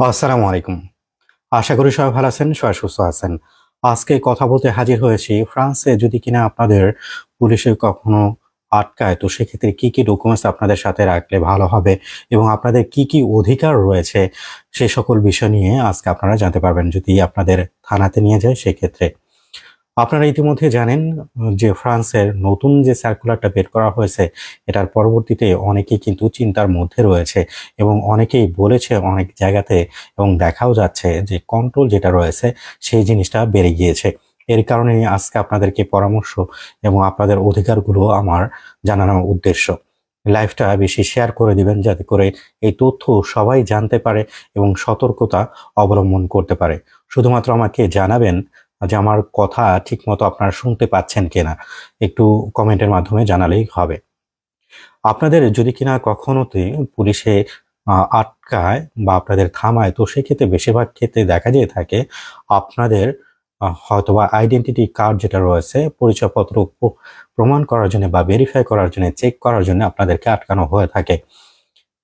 আসসালামু আলাইকুম। আশা করি সবাই ভালো আছেন, সবাই সুস্থ আছেন। আজকে কথা বলতে হাজির হয়েছি ফ্রান্সে। যদি কিনা আপনাদের পুলিশে কখনো আটকায়, তো সেক্ষেত্রে কি কি ডকুমেন্টস আপনাদের সাথে রাখলে ভালো হবে এবং আপনাদের কি কি অধিকার রয়েছে, সে সকল বিষয় নিয়ে আজকে আপনারা জানতে পারবেন। যদি আপনাদের থানাতে নিয়ে যায়, সেক্ষেত্রে আপনারা ইতিমধ্যে জানেন, যে ফ্রান্সের নতুন যে সার্কুলারটা বের করা হয়েছে, এটার পরবর্তীতে অনেকেই কিন্তু চিন্তার মধ্যে রয়েছে এবং অনেকেই বলেছে অনেক জায়গাতে এবং দেখাও যাচ্ছে যে কন্ট্রোল যেটা রয়েছে, সেই জিনিসটা বেড়ে গিয়েছে। এর কারণে আজকে আপনাদেরকে পরামর্শ এবং আপনাদের অধিকারগুলো আমার জানানোর উদ্দেশ্য। লাইফটা বেশি শেয়ার করে দিবেন যাতে করে এই তথ্য সবাই জানতে পারে এবং সতর্কতা অবলম্বন করতে পারে। শুধুমাত্র আমাকে জানাবেন যে আমার কথা ঠিকমতো আপনারা শুনতে পাচ্ছেন কিনা, একটু কমেন্টের মাধ্যমে জানালেই হবে। আপনাদের যদি কিনা কখনোতে পুলিশে আটকায় বা আপনাদের থামায়, তো সেক্ষেত্রে বেশিরভাগ ক্ষেত্রে দেখা যেয়ে থাকে, আপনাদের হয়তোবা আইডেন্টিটি কার্ড যেটা রয়েছে, পরিচয়পত্র প্রমাণ করার জন্য বা ভেরিফাই করার জন্য চেক করার জন্য আপনাদেরকে আটকানো হয়ে থাকে।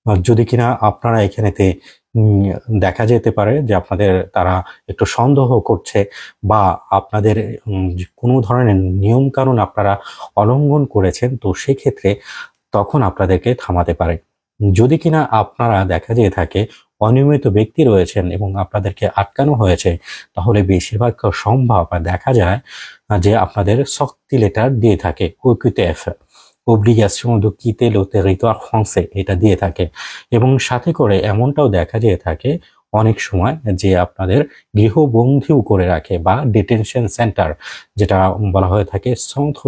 যদি কিনা আপনারা এখানেতে দেখা যেতে পারে যে আপনাদের তারা একটু সন্দেহ করছে বা আপনাদের কোনো ধরনের নিয়ম কানুন আপনারা অলঙ্ঘন করেছেন, তো সেক্ষেত্রে তখন আপনাদেরকে থামাতে পারে। যদি কিনা আপনারা দেখা যেয়ে থাকে অনিয়মিত ব্যক্তি রয়েছেন এবং আপনাদেরকে আটকানো হয়েছে, তাহলে বেশিরভাগ সম্ভব দেখা যায় যে আপনাদের শক্তি লেটার দিয়ে থাকে ওকিউটিএফ অব্লিগেশন দু কিতে লো টেরিটোয়ার ফ্রান্সে এটা দিয়ে থাকে। এবং সাথে করে এমনটাও দেখা যেয়ে থাকে অনেক সময় যে আপনাদের গৃহবন্ধিও করে রাখে বা ডিটেনশন সেন্টার যেটা বলা হয়ে থাকে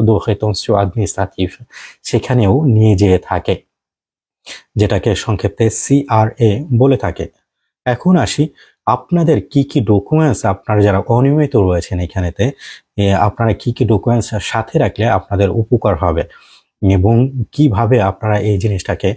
de rétention administrative সেখানেও নিয়ে যেয়ে থাকে। যেটাকে সংক্ষেপে সিআরএ বলে থাকে। এখন আসি আপনাদের কি কি ডকুমেন্টস আপনারা যারা অনিয়মিত রয়েছেন এখানেতে আপনারা কি কি ডকুমেন্টস সাথে রাখলে আপনাদের উপকার হবে? এবং কীভাবে আপনারা এই জিনিসটাকে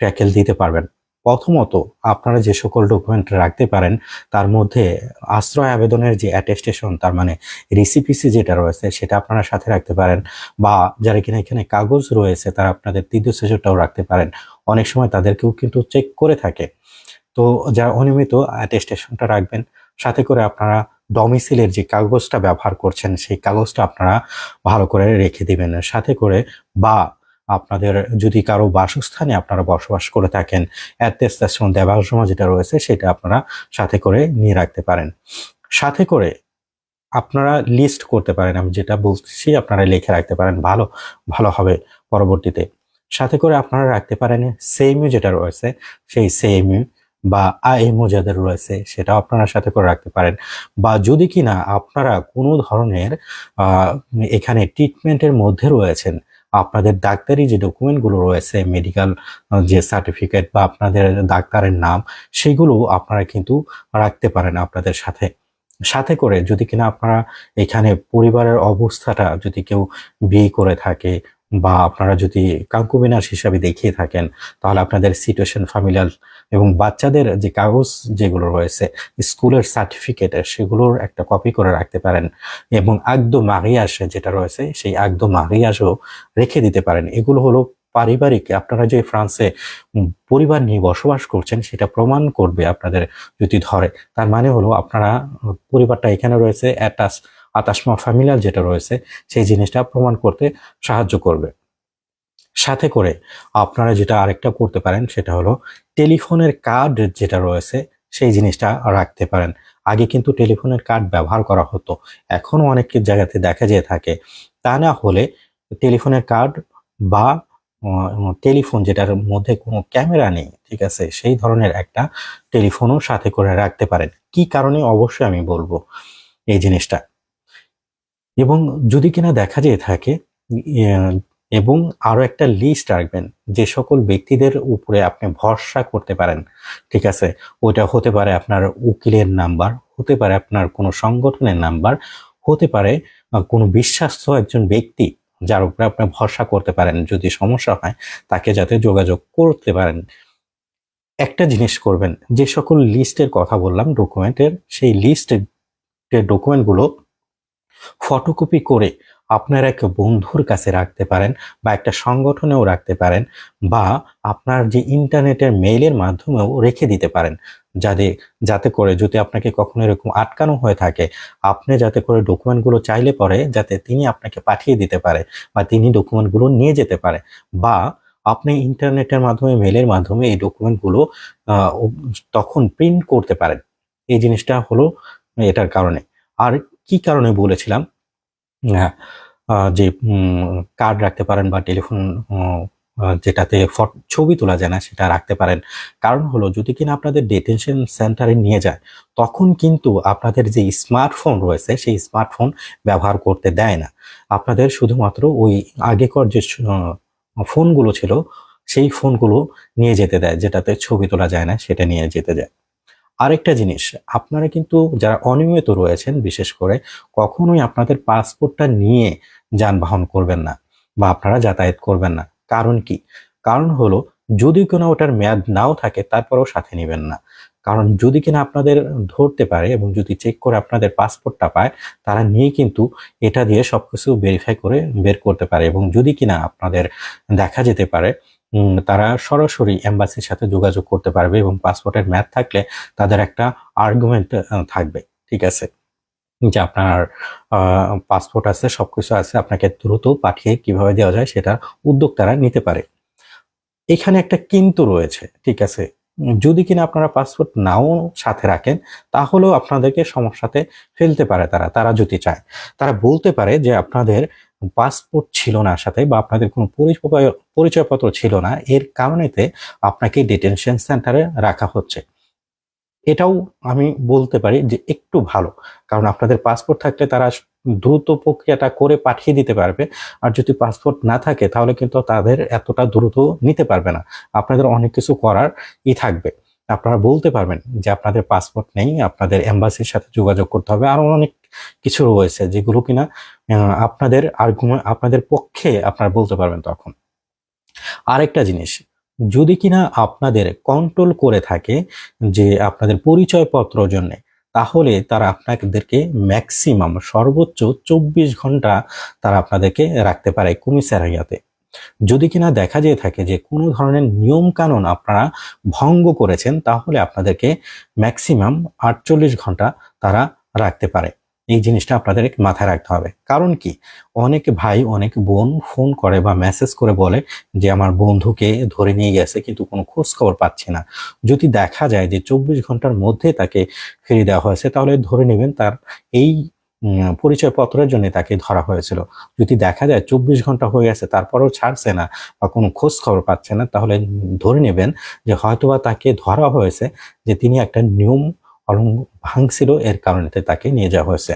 ট্যাকেল দিতে পারবেন। প্রথমত আপনারা যে সকল ডকুমেন্ট রাখতে পারেন, তার মধ্যে আশ্রয় আবেদনের যে অ্যাটেস্টেশন তার মানে রিসিপিসি যেটা রয়েছে, সেটা আপনারা সাথে রাখতে পারেন। বা যারা কিনা এখানে কাগজ রয়েছে, তারা আপনাদের তৃতীয় সেশনটাও রাখতে পারেন। অনেক সময় তাদেরকেও কিন্তু চেক করে থাকে। তো যারা অনিয়মিত অ্যাটেস্টেশনটা রাখবেন, সাথে করে আপনারা ডমিসিলের যে কাগজটা ব্যবহার করছেন, সেই কাগজটা আপনারা ভালো করে রেখে দিবেন। সাথে করে বা আপনাদের যদি কারও বাসস্থানে আপনারা বসবাস করে থাকেন অ্যাটেস্টেশন দেওয়ার সময় যেটা রয়েছে, সেটা আপনারা সাথে করে নিয়ে রাখতে পারেন। সাথে করে আপনারা লিস্ট করতে পারেন, আমি যেটা বলছি আপনারা লিখে রাখতে পারেন, ভালো ভালো হবে পরবর্তীতে। সাথে করে আপনারা রাখতে পারেন সেমইউ যেটা রয়েছে, সেই সেমইউ বা আইএমও যাদের রয়েছে, সেটাও আপনারা সাথে করে রাখতে পারেন। বা যদি কিনা আপনারা কোনো ধরনের এখানে ট্রিটমেন্টের মধ্যে রয়েছেন, আপনাদের ডাক্তারি যে ডকুমেন্টগুলো রয়েছে মেডিকেল যে সার্টিফিকেট বা আপনাদের ডাক্তারের নাম, সেগুলো আপনারা কিন্তু রাখতে পারেন আপনাদের সাথে। সাথে করে যদি কিনা আপনারা এখানে পরিবারের অবস্থাটা যদি কেউ বিয়ে করে থাকে বা আপনারা যদি কাঙ্কুবিনাস হিসাবে দেখিয়ে থাকেন, তাহলে আপনাদের সিচুয়েশন ফ্যামিলিয়াল এবং বাচ্চাদের যে কাগজ যেগুলো রয়েছে, স্কুলের সার্টিফিকেট সেগুলোর একটা কপি করে রাখতে পারেন এবং আগদো মারিয়াস যেটা রয়েছে, সেই আগদো মারিয়াসও রেখে দিতে পারেন। এগুলো হলো পারিবারিক, আপনারা যে ফ্রান্সে পরিবার নিয়ে বসবাস করছেন, সেটা প্রমাণ করবে আপনাদের যদি ধরে। তার মানে হলো আপনারা, পরিবারটা এখানে রয়েছে, অ্যাটাচ আতাসমা ফ্যামিলিয়াল যেটা রয়েছে, সেই জিনিসটা প্রমাণ করতে সাহায্য করবে। সাথে করে আপনারা যেটা আরেকটা করতে পারেন, সেটা হলো টেলিফোনের কার্ড যেটা রয়েছে, সেই জিনিসটা রাখতে পারেন। আগে কিন্তু টেলিফোনের কার্ড ব্যবহার করা হতো। এখনও অনেক জায়গাতে দেখা যেয়ে থাকে। তা না হলে টেলিফোনের কার্ড বা টেলিফোন যেটার মধ্যে কোনো ক্যামেরা নেই, ঠিক আছে, সেই ধরনের একটা টেলিফোনও সাথে করে রাখতে পারেন। কি কারণে? অবশ্যই আমি বলব এই জিনিসটা। এবং যদি কিনা দেখা যেয়ে থাকে ইয়ে, এবং আরও একটা লিস্ট রাখবেন যে সকল ব্যক্তিদের উপরে আপনি ভরসা করতে পারেন ঠিক আছে? ওটা হতে পারে আপনার উকিলের নাম্বার হতে পারে আপনার কোনো সংগঠনের নাম্বার হতে পারে কোনো বিশ্বাস্ত একজন ব্যক্তি যার উপরে আপনি ভরসা করতে পারেন যদি সমস্যা হয় তাকে যাতে যোগাযোগ করতে পারেন। একটা জিনিস করবেন যে সকল লিস্টের কথা বললাম ডকুমেন্টের সেই লিস্টের ডকুমেন্টগুলো ফটোকপি করে আপনার এক বন্ধুর কাছে রাখতে পারেন বা একটা সংগঠনেও রাখতে পারেন বা আপনার যে ইন্টারনেটের মেইলের মাধ্যমেও রেখে দিতে পারেন। যাতে যাতে করে যদি আপনাকে কখনো এরকম আটকানো হয়ে থাকে, আপনি যাতে করে ডকুমেন্টগুলো চাইলে পরে যাতে তিনি আপনাকে পাঠিয়ে দিতে পারে বা তিনি ডকুমেন্টগুলো নিয়ে যেতে পারে বা আপনি ইন্টারনেটের মাধ্যমে মেলের মাধ্যমে এই ডকুমেন্টগুলো তখন প্রিন্ট করতে পারেন। এই জিনিসটা হলো এটার কারণে। আর কি কারণে বলেছিলাম? আহ, যে কার্ড রাখতে পারেন বা টেলিফোন যেটাতে ছবি তোলা যায় না সেটা রাখতে পারেন। কারণ হলো যদি কিনা আপনাদের ডিটেনশন সেন্টারে নিয়ে যায় তখন কিন্তু আপনাদের যে স্মার্টফোন রয়েছে সেই স্মার্টফোন ব্যবহার করতে দেয় না। আপনাদের শুধুমাত্র ওই আগেকার যে ফোনগুলো ছিল সেই ফোনগুলো নিয়ে যেতে দেয় যেটাতে ছবি তোলা যায় না সেটা নিয়ে যেতে দেয়। আরেকটা জিনিস, আপনারা কিন্তু যারা অনিয়মিত রয়েছেন, বিশেষ করে কখনোই আপনাদের পাসপোর্টটা নিয়ে যানবাহন করবেন না বা আপনারা যাতায়াত করবেন না। কারণ কি? কারণ হলো, যদি কোনো ওটার মেয়াদ নাও থাকে, তারপরেও সাথে নেবেন না। কারণ যদি কিনা আপনাদের ধরতে পারে এবং যদি চেক করে আপনাদের পাসপোর্টটা পায়, তারা নিয়ে কিন্তু এটা দিয়ে সবকিছু ভেরিফাই করে বের করতে পারে এবং যদি কিনা আপনাদের দেখা যেতে পারে তারা সরাসরি অ্যাম্বাসির সাথে যোগাযোগ করতে পারবে এবং পাসপোর্টের ম্যাথ থাকলে তাদের একটা আর্গুমেন্ট থাকবে, ঠিক আছে? যে আপনার পাসপোর্ট আছে সব কিছু আছে, আপনাকে দ্রুত পাঠিয়ে কীভাবে দেওয়া যায় সেটা উদ্যোগ তারা নিতে পারে। এখানে একটা কিন্তু রয়েছে, ঠিক আছে? যদি কিনা আপনারা পাসপোর্ট নাও সাথে রাখেন, তাহলেও আপনাদেরকে সমস্যাতে ফেলতে পারে তারা তারা যদি চায়। তারা বলতে পারে যে আপনাদের পাসপোর্ট ছিল না সাথে বা আপনাদের কোনো পরিচয়, পরিচয়পত্র ছিল না, এর কারণেতে আপনাকে ডিটেনশন সেন্টারে রাখা হচ্ছে। এটাও আমি বলতে পারি যে একটু ভালো, কারণ আপনাদের পাসপোর্ট থাকলে তারা দ্রুত প্রক্রিয়াটা করে পাঠিয়ে দিতে পারবে। আর যদি পাসপোর্ট না থাকে, তাহলে কিন্তু তাদের এতটা দ্রুত নিতে পারবে না। আপনাদের অনেক কিছু করার ই থাকবে। আপনারা বলতে পারবেন যে আপনাদের পাসপোর্ট নেই, আপনাদের এম্বাসির সাথে যোগাযোগ করতে হবে। আরও অনেক কিছু রয়েছে যেগুলো কিনা আপনাদের আর্গুমেন্ট, আপনাদের পক্ষে আপনারা বলতে পারবেন তখন। আরেকটা জিনিস, যদি কিনা আপনাদের কন্ট্রোল করে থাকে যে আপনাদের পরিচয়পত্র জন্য তাহলে তারা আপনাদেরকে ম্যাক্সিমাম সর্বোচ্চ চব্বিশ ঘণ্টা তারা আপনাদেরকে রাখতে পারে কমিসারিয়াতে যদি কিনা দেখা যেয়ে থাকে যে কোনো ধরনের নিয়মকানুন আপনারা ভঙ্গ করেছেন, তাহলে আপনাদেরকে ম্যাক্সিমাম আটচল্লিশ ঘণ্টা তারা রাখতে পারে। এই জিনিসটা আপনাদের মাথায় রাখতে হবে। কারণ কি? অনেক ভাই, অনেক বোন ফোন করে বা মেসেজ করে বলে যে, আমার বন্ধুকে ধরে নিয়ে গেছে, কিন্তু কোনো খোঁজ খবর পাচ্ছি না। যদি দেখা যায় যে, চব্বিশ ঘণ্টার মধ্যে তাকে ফিরিয়ে দেওয়া হয়েছে, তাহলে ধরে নেবেন তার এই পরিচয়পত্রের জন্য তাকে ধরা হয়েছিল। যদি দেখা যায় চব্বিশ ঘণ্টা হয়ে গেছে, তারপরেও ছাড়ছে না বা কোনো খোঁজ খবর পাচ্ছে না, তাহলে ধরে নেবেন যে, হয়তোবা তাকে ধরা হয়েছে যে, তিনি একটা নিয়ম ভাঙছিল এর কারণে তাকে নিয়ে যাওয়া হয়েছে।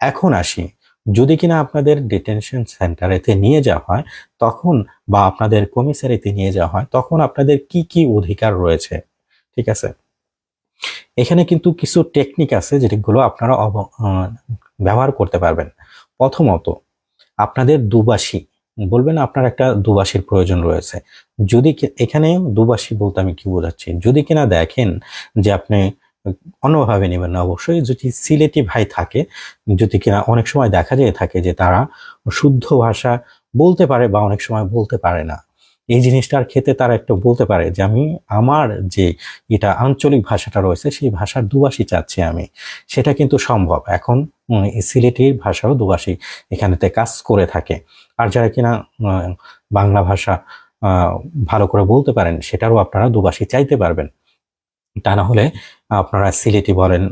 এখন আসি, যদি কিনা আপনাদের ডিটেনশন সেন্টারেতে নিয়ে যাওয়া হয়, তখন বা আপনাদের কমিসারিতে নিয়ে যাওয়া হয়, তখন আপনাদের কি কি অধিকার রয়েছে? ঠিক আছে? এখানে কিন্তু কিছু টেকনিক আছে যেগুলো আপনারা ব্যবহার করতে পারবেন। প্রথমত, আপনাদের দুবাসী, বলবেন আপনার একটা দুবাসীর প্রয়োজন রয়েছে। যদি এখানে দুবাসী বলতে আমি কি বোঝাচ্ছি? যদি কিনা দেখেন যে আপনি অন্যভাবে নেবেন না। অবশ্যই যদি সিলেটি ভাই থাকে, যদি কিনা অনেক সময় দেখা যায় থাকে যে তারা শুদ্ধ ভাষা বলতে পারে বা অনেক সময় বলতে পারে না। এই জিনিসটার ক্ষেত্রে তারা একটু বলতে পারে যে, আমি, আমার যে এটা আঞ্চলিক ভাষাটা রয়েছে, সেই ভাষার দুবাসী চাচ্ছি আমি। সেটা কিন্তু সম্ভব। এখন সিলেটির ভাষাও দুবাসী এখানেতে কাজ করে থাকে। আর যারা কিনা বাংলা ভাষা ভালো করে বলতে পারেন, সেটারও আপনারা দুবাসী চাইতে পারবেন। তা না হলে আপনারা সিলেটি বলেন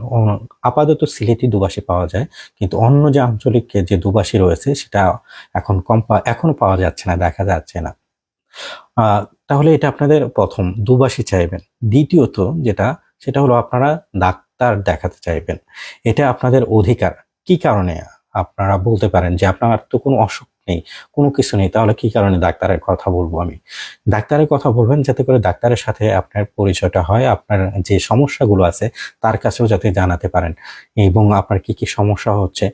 আপাতত সিলেটি দুবাসী পাওয়া যায়, কিন্তু অন্য যে আঞ্চলিক যে দুবাসী রয়েছে, সেটা এখন কম এখনও পাওয়া যাচ্ছে না, দেখা যাচ্ছে না। তাহলে এটা আপনাদের প্রথম, দুবাসী চাইবেন। দ্বিতীয়ত যেটা, সেটা হলো আপনারা ডাক্তার দেখাতে চাইবেন। এটা আপনাদের অধিকার। কি কারণে? আপনারা বলতে পারেন যে আপনার তো কোনো অসুখ নেই, কোনো কিছু নেই। তাহলে কি কারণে ডাক্তারের কথা বলব আমি? ডাক্তারের কথা বলবেন যাতে করে ডাক্তারের সাথে আপনার পরিচয়টা হয়, আপনার যে সমস্যাগুলো আছে তার কাছেও যাতে জানাতে পারেন। এবং আপনার কি কি সমস্যা হচ্ছে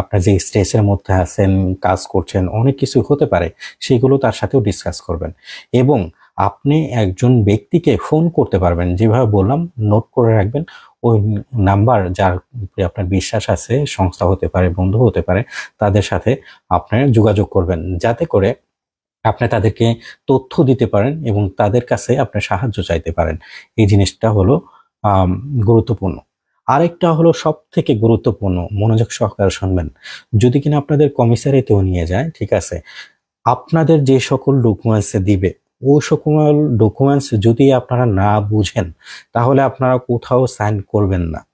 আপনার যে স্ট্রেসের মধ্যে আছেন, কাজ করছেন, অনেক কিছু হতে পারে, সেগুলো তার সাথেও ডিসকাস করবেন। এবং আপনি একজন ব্যক্তিকে ফোন করতে পারবেন, যেভাবে বললাম নোট করে রাখবেন ওই নাম্বার যার উপরে আপনার বিশ্বাস আছে, সংস্থা হতে পারে, বন্ধু হতে পারে, তাদের সাথে আপনার যোগাযোগ করবেন। যাতে করে আপনি তাদেরকে তথ্য দিতে পারেন এবং তাদের কাছে আপনি সাহায্য চাইতে পারেন। এই জিনিসটা হলো গুরুত্বপূর্ণ। আরেকটা হলো সব থেকে গুরুত্বপূর্ণ, মনোযোগ সহকারে শুনবেন। যদি কিনা আপনাদের কমিশনারিতেও নিয়ে যায়, ঠিক আছে, আপনাদের যে সকল ডকুমেন্টস দিবে ওই সকল ডকুমেন্টস যদি আপনারা না বুঝেন, তাহলে আপনারা কোথাও সাইন করবেন না।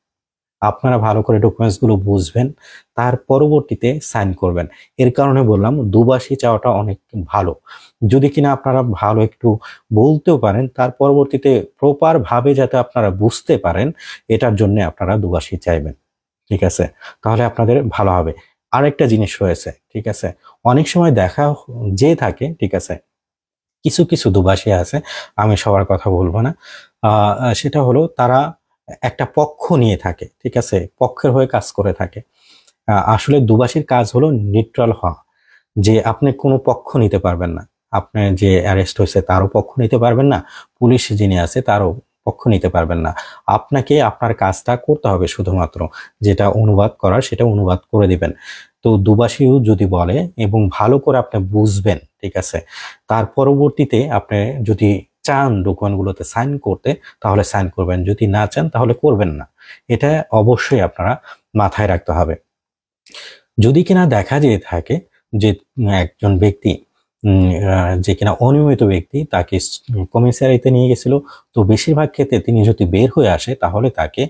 আপনারা ভালো করে ডকুমেন্টসগুলো বুঝবেন, তার পরবর্তীতে সাইন করবেন। এর কারণে বললাম, দুবাসী চাওয়াটা অনেক ভালো। যদি কিনা আপনারা ভালো একটু বলতেও পারেন, তার পরবর্তীতে প্রপার ভাবে যাতে আপনারা বুঝতে পারেন, এটার জন্য আপনারা দুবাসী চাইবেন। ঠিক আছে? তাহলে আপনাদের ভালো হবে। আরেকটা জিনিস রয়েছে, ঠিক আছে? অনেক সময় দেখা যে থাকে, ঠিক আছে? কিছু কিছু দুবাসী আছে, আমি সবার কথা বলব না। সেটা হলো তারা একটা পক্ষ নিয়ে থাকে, ঠিক আছে? পক্ষের হয়ে কাজ করে থাকে। আসলে দুবাসীর কাজ হলো নিউট্রাল হওয়া, যে আপনি কোনো পক্ষ নিতে পারবেন না। আপনার যে অ্যারেস্ট হয়েছে তারও পক্ষ নিতে পারবেন না, পুলিশ যিনি আছে তারও পক্ষ নিতে পারবেন না। আপনাকে আপনার কাজটা করতে হবে শুধুমাত্র। যেটা অনুবাদ করার সেটা অনুবাদ করে দিবেন। তো দুবাসীও যদি বলে এবং ভালো করে আপনি বুঝবেন, ঠিক আছে? তার পরবর্তীতে আপনি যদি চান ডকুমেন্টগুলোতে সাইন করতে, তাহলে সাইন করবেন। যদি না চান, তাহলে করবেন না। এটা অবশ্যই আপনারা মাথায় রাখতে হবে। যদি কিনা দেখা যেয়ে থাকে যে একজন ব্যক্তি যে কিনা অনিয়মিত ব্যক্তি তাকে কমিশনারিতে নিয়ে গেছিল। তো বেশিরভাগ ক্ষেত্রে তিনি যদি বের হয়ে আসে, তাহলে তাকে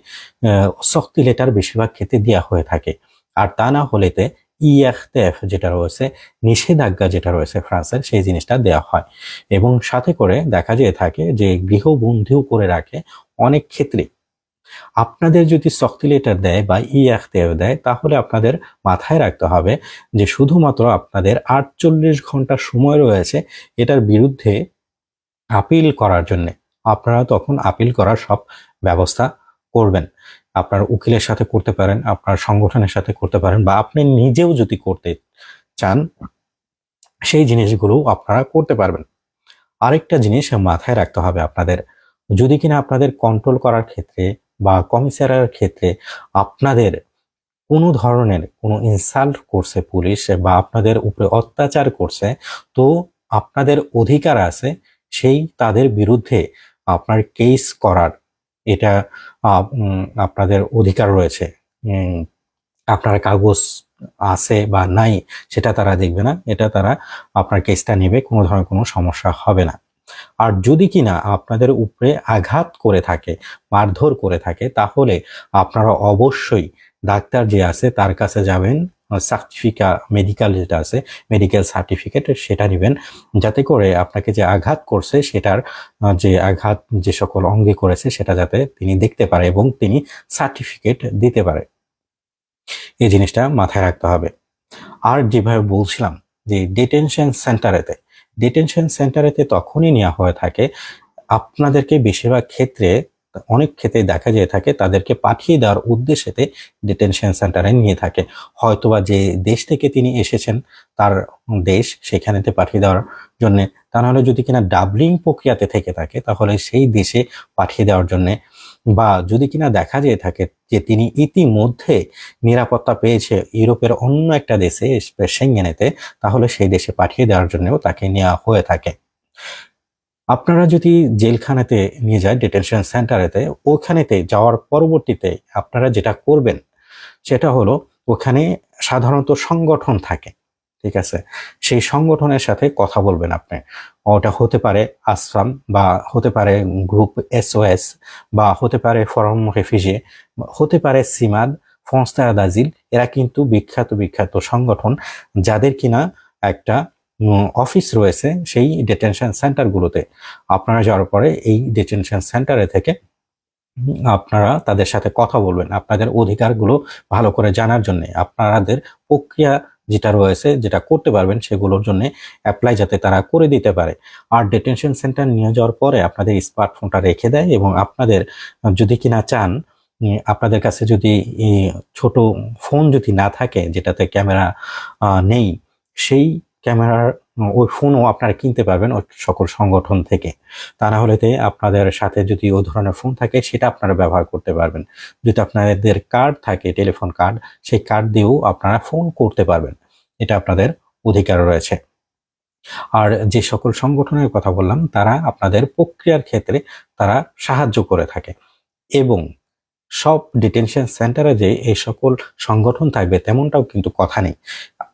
শক্তি লেটার বেশিরভাগ ক্ষেত্রে দেওয়া হয়ে থাকে। আর তা না হলেতে ইএফটেফ যেটা রয়েছে, নিষেধাজ্ঞা যেটা রয়েছে ফ্রান্সের, সেই জিনিসটা দেওয়া হয়। এবং সাথে করে দেখা যেয়ে থাকে যে গৃহবন্ধিও করে রাখে অনেক ক্ষেত্রে আপনাদের যদি শক্তি লেটার দেয় বা ইএফটেফ দেয়, তাহলে আপনাদের মাথায় রাখতে হবে যে শুধুমাত্র আপনাদের আটচল্লিশ ঘণ্টা সময় রয়েছে এটার বিরুদ্ধে আপিল করার জন্য। আপনারা তখন আপিল করার সব ব্যবস্থা করবেন। আপনার উকিলের সাথে করতে পারেন, আপনার সংগঠনের সাথে করতে পারেন বা আপনি নিজেও যদি করতে চান, সেই জিনিসগুলো আপনারা করতে পারবেন। আরেকটা জিনিস মাথায় রাখতে হবে আপনাদের। যদি কিনা আপনাদের কন্ট্রোল করার ক্ষেত্রে বা কমিশনারের ক্ষেত্রে আপনাদের কোনো ধরনের কোনো ইনসাল্ট করছে পুলিশ বা আপনাদের উপরে অত্যাচার করছে, তো আপনাদের অধিকার আছে সেই তাদের বিরুদ্ধে আপনার কেস করার। এটা আপনাদের অধিকার রয়েছে। আপনার কাগজ আছে বা নাই, সেটা তারা দেখবে না। এটা তারা আপনার কেসটা নেবে, কোনো ধরনের কোনো সমস্যা হবে না। আর যদি কিনা আপনাদের উপরে আঘাত করে থাকে, মারধর করে থাকে, তাহলে আপনারা অবশ্যই ডাক্তার যে আছে তার কাছে যাবেন সার্টিফিকা মেডিকেল যেটা আছে মেডিকেল সার্টিফিকেট সেটা নেবেন। যাতে করে আপনাকে যে আঘাত করছে সেটার যে আঘাত যে সকল অঙ্গে করেছে সেটা যাতে তিনি দেখতে পারে এবং তিনি সার্টিফিকেট দিতে পারে। এই জিনিসটা মাথায় রাখতে হবে। আর যেভাবে বলছিলাম যে ডিটেনশন সেন্টারেতে ডিটেনশন সেন্টারেতে তখনই নেওয়া হয়ে থাকে। আপনাদেরকে বেশিরভাগ ক্ষেত্রে, অনেক ক্ষেত্রে দেখা যেয়ে থাকে, তাদেরকে পাঠিয়ে দেওয়ার উদ্দেশ্যেতে ডিটেনশন সেন্টারে নিয়ে থাকে। হয়তোবা যে দেশ থেকে তিনি এসেছেন, তার দেশ সেখানেতে পাঠিয়ে দেওয়ার জন্য, তা নাহলে যদি কিনা ডাবলিং প্রক্রিয়াতে থেকে থাকে, তাহলে সেই দেশে পাঠিয়ে দেওয়ার জন্য বা যদি কিনা দেখা যেয়ে থাকে যে তিনি ইতিমধ্যে নিরাপত্তা পেয়েছে ইউরোপের অন্য একটা দেশে সেঙ্গেনেতে, তাহলে সেই দেশে পাঠিয়ে দেওয়ার জন্যও তাকে নেওয়া হয়ে থাকে। আপনারা যদি জেলখানাতে নিয়ে যায় ডিটেনশন সেন্টারেতে ওখানেতে যাওয়ার পরবর্তীতে আপনারা যেটা করবেন, সেটা হলো ওখানে সাধারণত সংগঠন থাকে, ঠিক আছে? সেই সংগঠনের সাথে কথা বলবেন আপনি। ওটা হতে পারে আশ্রম বা হতে পারে গ্রুপ এসওএস বা হতে পারে ফরম রেফিজে, হতে পারে সিমাদ ফনস্তা দাজিল এরা কিন্তু বিখ্যাত বিখ্যাত সংগঠন যাদের কিনা একটা অফিস রয়েছে সেই ডিটেনশন সেন্টারগুলোতে আপনারা যাওয়ার পরে এই ডিটেনশন সেন্টারে থেকে, আপনারা তাদের সাথে কথা বলবেন, আপনাদের অধিকারগুলো ভালো করে জানার জন্য আপনাদের প্রক্রিয়া যেটা রয়েছে, যেটা করতে পারবেন সেগুলোর জন্য অ্যাপ্লাই যাতে তারা করে দিতে পারে। আর ডিটেনশন সেন্টার নিয়ে যাওয়ার পরে আপনাদের স্মার্টফোনটা রেখে দেয় এবং আপনাদের, যদি কিনা চান আপনাদের কাছে যদি ছোট ফোন যদি না থাকে, যেটাতে ক্যামেরা নেই, সেই ক্যামেরার ওই ফোনও আপনারা কিনতে পারবেন ওই সকল সংগঠন থেকে। তা না হলে আপনাদের সাথে যদি ওই ধরনের ফোন থাকে, সেটা আপনারা ব্যবহার করতে পারবেন। যদি আপনাদের কার্ড থাকে, টেলিফোন কার্ড, সেই কার্ড দিয়েও আপনারা ফোন করতে পারবেন। এটা আপনাদের অধিকার রয়েছে। আর যে সকল সংগঠনের কথা বললাম, তারা আপনাদের প্রক্রিয়ার ক্ষেত্রে তারা সাহায্য করে থাকে। এবং সব ডিটেনশন সেন্টারে যে এই সকল সংগঠন থাকবে, তেমনটাও কিন্তু কথা নেই।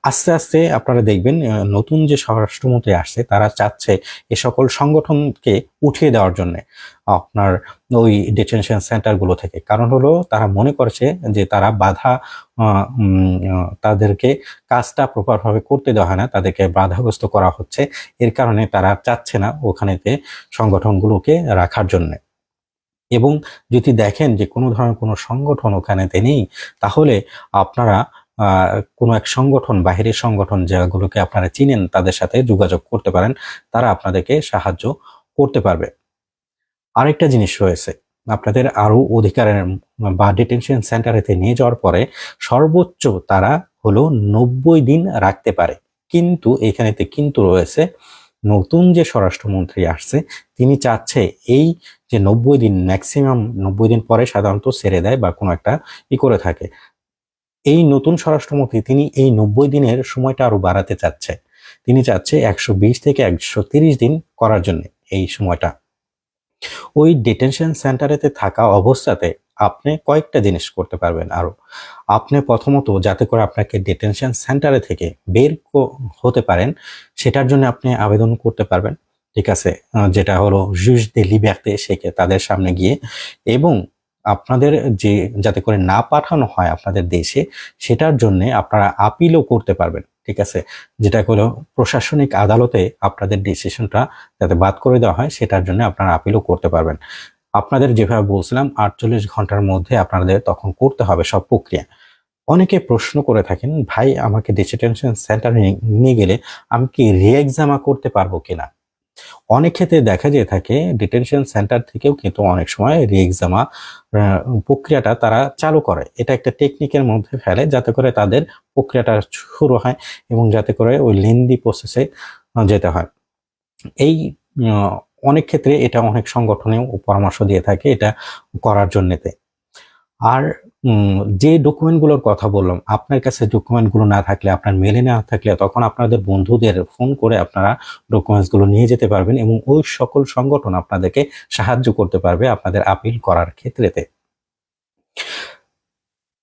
আস্তে আস্তে আপনারা দেখবেন নতুন যে স্বরাষ্ট্রমন্ত্রী আসছে, তারা চাচ্ছে এ সকল সংগঠনকে উঠিয়ে দেওয়ার জন্য আপনার ওই ডিটেনশন সেন্টারগুলো থেকে। কারণ হলো, তারা মনে করছে যে তারা বাধা তাদেরকে কাজটা প্রপারভাবে করতে দেওয়া হয় না, তাদেরকে বাধাগ্রস্ত করা হচ্ছে। এর কারণে তারা চাচ্ছে না ওখানেতে সংগঠনগুলোকে রাখার জন্য। এবং যদি দেখেন যে কোনো ধরনের কোনো সংগঠন ওখানেতে নেই, তাহলে আপনারা কোনো এক সংগঠন, বাহিরের সংগঠন যেগুলোকে আপনারা চিনেন, তাদের সাথে যোগাযোগ করতে পারেন, তারা আপনাদেরকে সাহায্য করতে পারবে। আরেকটা জিনিস রয়েছে, আপনাদের আরও অধিকারের বা ডিটেনশন সেন্টারেতে নিয়ে যাওয়ার পরে সর্বোচ্চ তারা হলো নব্বই দিন রাখতে পারে। কিন্তু এখানেতে কিন্তু রয়েছে, নতুন যে স্বরাষ্ট্রমন্ত্রী আসছে, তিনি চাচ্ছে এই যে নব্বই দিন ম্যাক্সিমাম নব্বই দিন পরে সাধারণত ছেড়ে দেয় বা কোনো একটা ই করে থাকে। এই নতুন স্বরাষ্ট্রমন্ত্রী তিনি এই নব্বই দিনের সময়টা আরও বাড়াতে চাচ্ছে। তিনি চাচ্ছে একশো বিশ থেকে একশো দিন করার জন্য এই সময়টা। ওই ডিটেনশন সেন্টারেতে থাকা অবস্থাতে আপনি কয়েকটা জিনিস করতে পারবেন আরও। আপনি প্রথমত যাতে করে আপনাকে ডিটেনশন সেন্টারে থেকে বের হতে পারেন, সেটার জন্য আপনি আবেদন করতে পারবেন। ঠিক আছে? যেটা হলো জুজ দে লিবার্তে সেকে তাদের সামনে গিয়ে। এবং আপনাদের যে, যাতে করে না পাঠানো হয় আপনাদের দেশে, সেটার জন্য আপনারা আপিলও করতে পারবেন, ঠিক আছে? যেটা হলো প্রশাসনিক আদালতে আপনাদের ডিসিশনটা যাতে বাদ করে দেওয়া হয়, সেটার জন্য আপনারা আপিলও করতে পারবেন। আপনাদের যেভাবে বলছিলাম, আটচল্লিশ ঘণ্টার মধ্যে আপনাদের তখন করতে হবে সব প্রক্রিয়া। অনেকে প্রশ্ন করে থাকেন, ভাই, আমাকে ডিটেনশন সেন্টারে নিয়ে গেলে আমি কি রি এক্সামা করতে পারব কিনা? অনেক ক্ষেত্রে দেখা যেয়ে থাকে ডিটেনশন সেন্টার থেকেও কিন্তু অনেক সময় রি এক্সামা প্রক্রিয়াটা তারা চালু করে। এটা একটা টেকনিকের মধ্যে ফেলে যাতে করে তাদের প্রক্রিয়াটা শুরু হয় এবং যাতে করে ওই লেন্দি প্রসেসে যেতে হয়। এই অনেক ক্ষেত্রে এটা অনেক সংগঠনেও পরামর্শ দিয়ে থাকে এটা করার জন্যতে। আর যে ডকুমেন্টগুলোর কথা বললাম, আপনার কাছে ডকুমেন্টগুলো না থাকলে, আপনার মেলে না থাকলে, তখন আপনাদের বন্ধুদের ফোন করে আপনারা ডকুমেন্টসগুলো নিয়ে যেতে পারবেন এবং ওই সকল সংগঠন আপনাদেরকে সাহায্য করতে পারবে আপনাদের আপিল করার ক্ষেত্রেতে।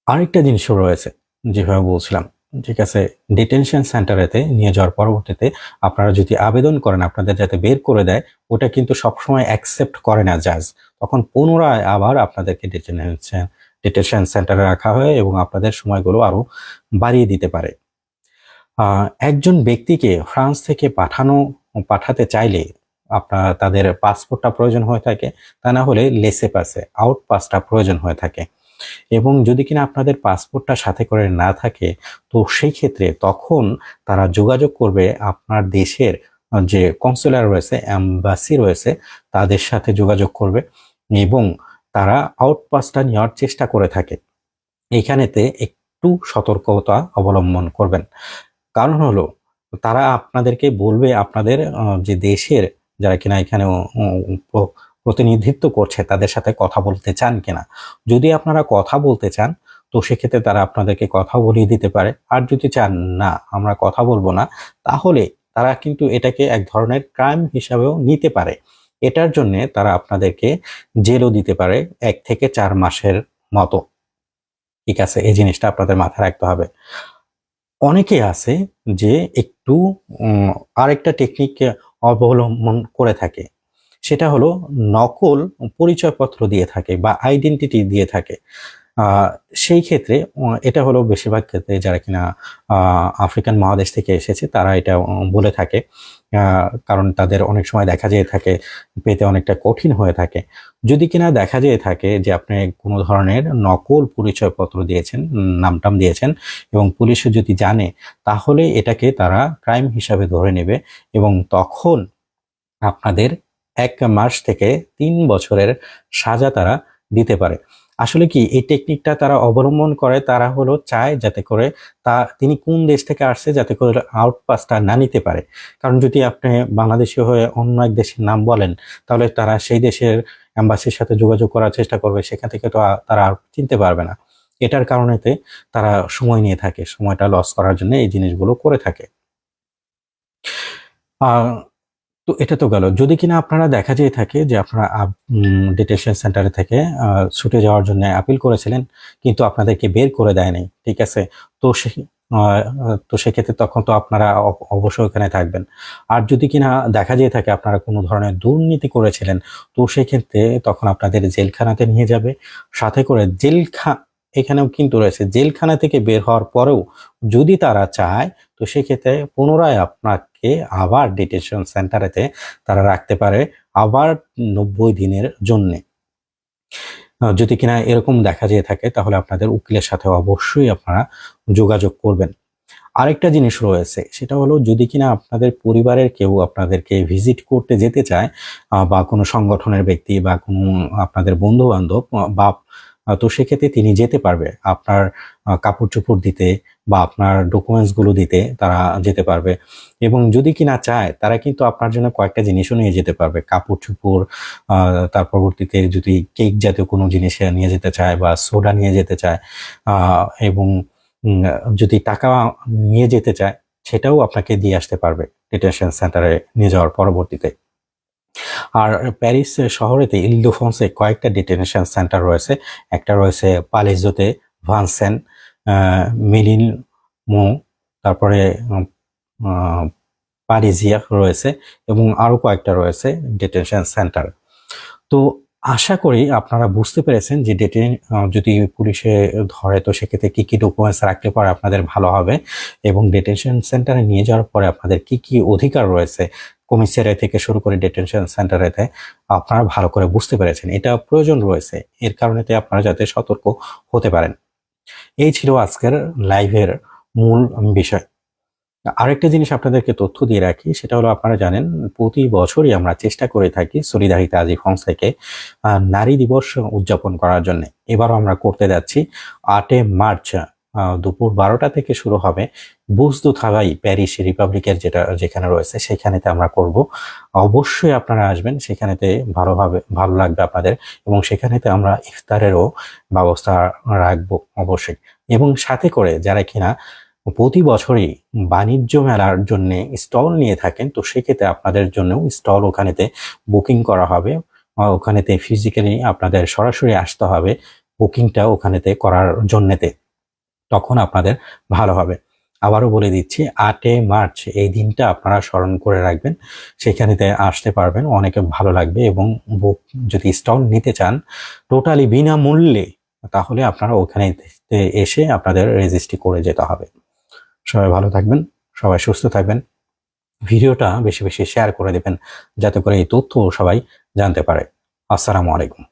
আরেকটা জিনিসও রয়েছে, যেভাবে বলছিলাম, ঠিক আছে ডিটেনশন সেন্টারেতে নিয়ে যাওয়ার পরবর্তীতে আপনারা যদি আবেদন করেন, আপনাদের যাতে বের করে দেয়, ওটা কিন্তু সবসময় অ্যাকসেপ্ট করে না জাজ তখন পুনরায় আবার আপনাদেরকে ডিটেনশন ডিটেনশন সেন্টারে রাখা হয় এবং আপনাদের সময়গুলো আরও বাড়িয়ে দিতে পারে। একজন ব্যক্তিকে ফ্রান্স থেকে পাঠানো, পাঠাতে চাইলে আপনার, তাদের পাসপোর্টটা প্রয়োজন হয়ে থাকে, তা না হলে লেসে পাসে আউট পাসটা প্রয়োজন হয়ে থাকে। এবং যদি কিনা আপনাদের পাসপোর্টটা সাথে করে না থাকে, তো সেই ক্ষেত্রে তখন তারা যোগাযোগ করবে আপনার দেশের, যে কনসুলার রয়েছে অ্যাম্বাসি রয়েছে, তাদের সাথে যোগাযোগ করবে এবং তারা আউট পাসটা নেওয়ার চেষ্টা করে থাকে। এখানেতে একটু সতর্কতা অবলম্বন করবেন। কারণ হলো, তারা আপনাদেরকে বলবে আপনাদের যে দেশের যারা কিনা এখানে প্রতিনিধিত্ব করছে, তাদের সাথে কথা বলতে চান কিনা। যদি আপনারা কথা বলতে চান, তো সেক্ষেত্রে তারা আপনাদেরকে কথা বলিয়ে দিতে পারে। আর যদি চান, না, আমরা কথা বলব না, তাহলে তারা কিন্তু এটাকে এক ধরনের ক্রাইম হিসাবেও নিতে পারে। এটার জন্য তারা আপনাদেরকে জেলও দিতে পারে এক থেকে চার মাসের মতো। ঠিক আছে, এই জিনিসটা আপনাদের মাথায় রাখতে হবে। অনেকে আছে যে একটু আরেকটা টেকনিক অবলম্বন করে থাকে। সেটা হলো নকল পরিচয়পত্র দিয়ে থাকে বা আইডেন্টিটি দিয়ে থাকে। সেই ক্ষেত্রে এটা হলো বেশিরভাগ ক্ষেত্রে যারা কিনা আফ্রিকান মহাদেশ থেকে এসেছে, তারা এটা বলে থাকে। কারণ তাদের অনেক সময় দেখা যেয়ে থাকে, পেতে অনেকটা কঠিন হয়ে থাকে। যদি কিনা দেখা যেয়ে থাকে যে আপনি কোনো ধরনের নকল পরিচয়পত্র দিয়েছেন, নামটাম দিয়েছেন এবং পুলিশে যদি জানে, তাহলে এটাকে তারা ক্রাইম হিসাবে ধরে নেবে এবং তখন আপনাদের এক মাস থেকে তিন বছরের সাজা তারা দিতে পারে। আসলে কি, এই টেকনিকটা তারা অবলম্বন করে, তারা হলো চায় যাতে করে তা, তিনি কোন দেশ থেকে আসছে যাতে করে আউটপাসটা না নিতে পারে। কারণ যদি আপনি বাংলাদেশি হয়ে অন্য এক দেশের নাম বলেন, তাহলে তারা সেই দেশের অ্যাম্বাসির সাথে যোগাযোগ করার চেষ্টা করবে, সেখান থেকে তো তারা চিনতে পারবে না। এটার কারণেতে তারা সময় নিয়ে থাকে, সময়টা লস করার জন্য এই জিনিসগুলো করে থাকে। তো এটা তো গেল। যদি কিনা আপনারা দেখা যেয়ে থাকে যে আপনারা ডিটেনশন সেন্টারে থেকে ছুটে যাওয়ার জন্য আপিল করেছিলেন, কিন্তু আপনাদেরকে বের করে দেয় নাই ঠিক আছে? তো সে তো সেক্ষেত্রে তখন তো আপনারা অবশ্যই ওখানে থাকবেন। আর যদি কিনা দেখা যেয়ে থাকে আপনারা কোনো ধরনের দুর্নীতি করেছিলেন, তো সেক্ষেত্রে তখন আপনাদের জেলখানাতে নিয়ে যাবে, সাথে করে জেলখা এখানেও কিন্তু রয়েছে। জেলখানা থেকে বের হওয়ার পরেও যদি তারা চায়, তো সেক্ষেত্রে পুনরায় আপনাকে আবার ডিটেনশন সেন্টারেতে তারা রাখতে পারে আবার নব্বই দিনের জন্যে। যদি কিনা এরকম দেখা যেয়ে থাকে, তাহলে আপনাদের উকিলের সাথে অবশ্যই আপনারা যোগাযোগ করবেন। আরেকটা জিনিস রয়েছে, সেটা হলো যদি কিনা আপনাদের পরিবারের কেউ আপনাদেরকে ভিজিট করতে যেতে চায় বা কোনো সংগঠনের ব্যক্তি বা কোনো আপনাদের বন্ধু বান্ধব বা তো সেক্ষেত্রে তিনি যেতে পারবে। আপনার কাপড় চোপড় দিতে বা আপনার ডকুমেন্টসগুলো দিতে তারা যেতে পারবে। এবং যদি কিনা চায়, তারা কিন্তু আপনার জন্য কয়েকটা জিনিসও নিয়ে যেতে পারবে। কাপড় চোপড় তার পরবর্তীতে যদি কেক জাতীয় কোনো জিনিস নিয়ে যেতে চায় বা সোডা নিয়ে যেতে চায় এবং যদি টাকা নিয়ে যেতে চায়, সেটাও আপনাকে দিয়ে আসতে পারবে ডিটেনশন সেন্টারে নিয়ে যাওয়ার পরবর্তীতে। আর প্যারিস শহরেতে ইলদোফন্সে কয়েকটা ডিটেনশন সেন্টার রয়েছে। একটা রয়েছে পালিজোতে ভানসেন মিলিন মো তারপরে পারিজিয়া রয়েছে এবং আরও কয়েকটা রয়েছে ডিটেনশন সেন্টার তো আশা করি আপনারা বুঝতে পেরেছেন যে ডেটেন যদি পুলিশে ধরে তো সেক্ষেত্রে কী কী ডকুমেন্টস রাখলে পরে আপনাদের ভালো হবে এবং ডিটেনশন সেন্টারে নিয়ে যাওয়ার পরে আপনাদের কি কি অধিকার রয়েছে কমিশনারে থেকে শুরু করে ডিটেনশন সেন্টারেতে আপনারা ভালো করে বুঝতে পেরেছেন। এটা প্রয়োজন রয়েছে। এর কারণেতে আপনারা যাতে সতর্ক হতে পারেন। এই ছিল আজকের লাইভের মূল বিষয়। আরেকটা জিনিস আপনাদেরকে তথ্য দিয়ে রাখি, সেটা হলো আপনারা জানেন, প্রতি বছরই আমরা চেষ্টা করে থাকি সলিদারিতা আজিফ হোমস থেকে নারী দিবস উদযাপন করার জন্য। এবারও আমরা করতে যাচ্ছি আটে মার্চ দুপুর বারোটা থেকে শুরু হবে বুজদু থাবাই প্যারিস রিপাবলিকের যেটা, যেখানে রয়েছে, সেখানেতে আমরা করব। অবশ্যই আপনারা আসবেন, সেখানেতে ভালোভাবে, ভালো লাগবে আপনাদের, এবং সেখানেতে আমরা ইফতারেরও ব্যবস্থা রাখব অবশ্যই। এবং সাথে করে যারা কিনা প্রতি বছরই বাণিজ্য মেলার জন্য স্টল নিয়ে থাকেন, তো সেক্ষেত্রে আপনাদের জন্য স্টল ওখানেতে বুকিং করা হবে। ওখানেতে ফিজিক্যালি আপনাদের সরাসরি আসতে হবে, বুকিংটা ওখানেতে করার জন্যেতে। তখন আপনাদের ভালো হবে। আবারও বলে দিচ্ছি, আটে মার্চ এই দিনটা আপনারা স্মরণ করে রাখবেন। সেখানেতে আসতে পারবেন, অনেকে ভালো লাগবে এবং বুক যদি স্টল নিতে চান টোটালি বিনামূল্যে, তাহলে আপনারা ওখানে এসে আপনাদের রেজিস্ট্রি করে যেতে হবে। সবাই ভালো থাকবেন, সবাই সুস্থ থাকবেন, ভিডিওটা বেশি বেশি শেয়ার করে দেবেন, যাতে করে এই তথ্য সবাই জানতে পারে। আসসালামু আলাইকুম।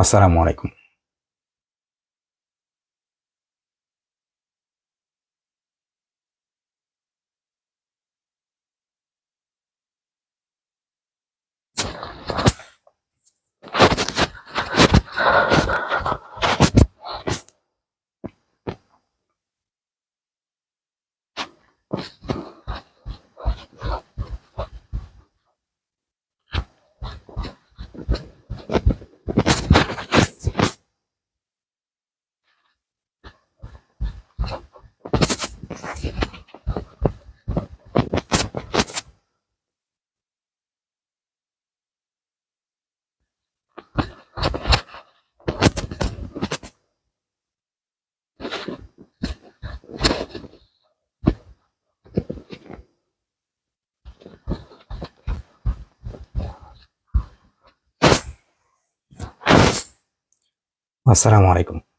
আসসালামু আলাইকুম। আসসালামু আলাইকুম।